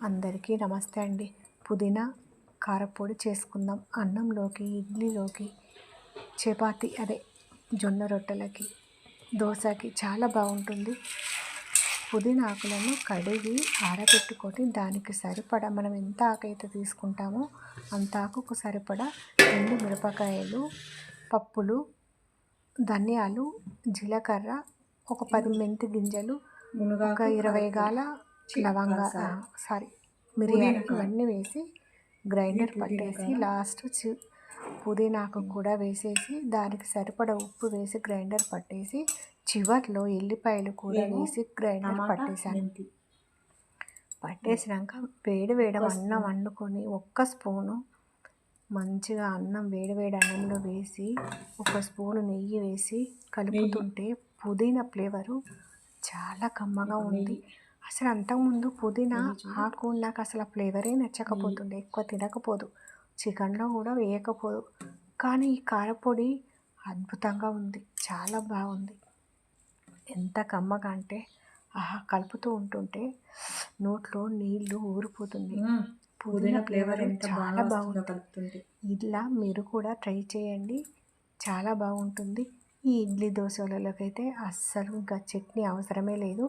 అందరికీ నమస్తే అండి. పుదీనా కారపొడి చేసుకుందాం. అన్నంలోకి ఇడ్లీలోకి చపాతి అదే జొన్న రొట్టెలకి దోశకి చాలా బాగుంటుంది. పుదీనా ఆకులను కడిగి ఆరబెట్టుకొని దానికి సరిపడా మనం ఎంత ఆకైతే తీసుకుంటామో అంత ఆకుకు సరిపడా ఎండు మిరపకాయలు పప్పులు ధనియాలు జీలకర్ర ఒక పది మెంతి గింజలు ఒక ఇరవై గాల లవంగా సారీ మిరియాలు ఇవన్నీ వేసి గ్రైండర్ పట్టేసి లాస్ట్ చి పుదీనాకు కూడా వేసేసి దానికి సరిపడ ఉప్పు వేసి గ్రైండర్ పట్టేసి చివర్లో ఎల్లిపాయలు కూడా వేసి గ్రైండర్ పట్టేసాను. పట్టేసినాక వేడి వేడి అన్నం వండుకొని ఒక్క స్పూను మంచిగా అన్నం వేడి వేడి అన్నంలో వేసి ఒక స్పూను నెయ్యి వేసి కలుపుతుంటే పుదీనా ఫ్లేవరు చాలా కమ్మగా ఉంది. అసలు అంతకుముందు పుదీనా ఆకు నాకు అసలు ఆ ఫ్లేవరే నచ్చకపోతుండే. ఎక్కువ తినకపోదు. చికెన్లో కూడా వేయకపోదు. కానీ ఈ కారపొడి అద్భుతంగా ఉంది. చాలా బాగుంది. ఎంత కమ్మగా అంటే ఆహా కలుపుతూ ఉంటుంటే నోట్లో నీళ్ళు ఊరిపోతుంది. పుదీనా ఫ్లేవర్ చాలా బాగుంది. ఇలా మీరు కూడా ట్రై చేయండి. చాలా బాగుంటుంది. ఈ ఇడ్లీ దోశలలోకి అయితే అస్సలు ఇంకా చట్నీ అవసరమే లేదు.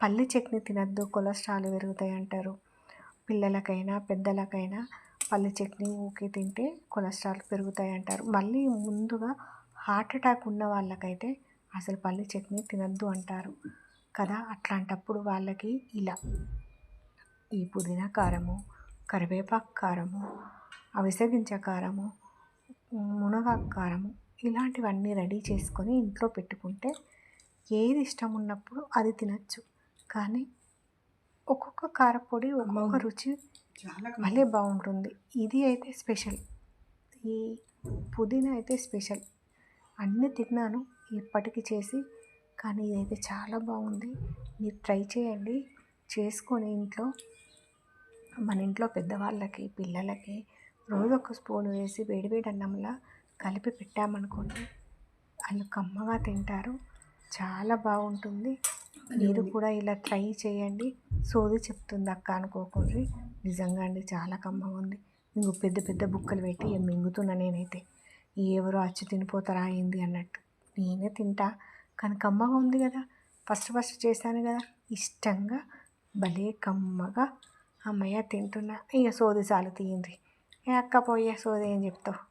పల్లి చట్నీ తినద్దు కొలెస్ట్రాల్ పెరుగుతాయి అంటారు. పిల్లలకైనా పెద్దలకైనా పల్లి చట్నీ ఊకే తింటే కొలెస్ట్రాల్ పెరుగుతాయి అంటారు. మళ్ళీ ముందుగా హార్ట్ అటాక్ ఉన్న వాళ్ళకైతే అసలు పల్లి చట్నీ తినద్దు అంటారు కదా. అట్లాంటప్పుడు వాళ్ళకి ఇలా. ఈ పుదీనా కారము కరివేపాకు కారము అవిసగించ కారము మునగాకు కారము ఇలాంటివన్నీ రెడీ చేసుకొని ఇంట్లో పెట్టుకుంటే ఏది ఇష్టం ఉన్నప్పుడు అది తినచ్చు. కానీ ఒక్కొక్క కారపొడి ఒక్కొక్క రుచి భలే బాగుంటుంది. ఇది అయితే స్పెషల్. ఈ పుదీనా అయితే స్పెషల్. అన్నీ తిన్నాను ఇప్పటికి చేసి కానీ ఇదైతే చాలా బాగుంది. మీరు ట్రై చేయండి. చేసుకొని ఇంట్లో మన ఇంట్లో పెద్దవాళ్ళకి పిల్లలకి రోజు ఒక స్పూన్ వేసి వేడివేడి అన్నంలా కలిపి పెట్టామనుకోండి వాళ్ళు కమ్మగా తింటారు. చాలా బాగుంటుంది. మీరు కూడా ఇలా ట్రై చేయండి. సోది చెప్తుంది అక్క అనుకోకండి. నిజంగా అండి చాలా కమ్మగా ఉంది. ఇంకో పెద్ద పెద్ద బుక్కలు పెట్టి మింగుతున్నా నేనైతే. ఎవరో అచ్చి తినిపోతారా అయింది అన్నట్టు. నేనే తింటా. కానీ కమ్మగా ఉంది కదా. ఫస్ట్ ఫస్ట్ చేశాను కదా. ఇష్టంగా భలే కమ్మగా అమ్మయ్య తింటున్నా. ఇక సోది చాలు తీయండి. ఏ అక్క పోయే సోది ఏం చెప్తావు?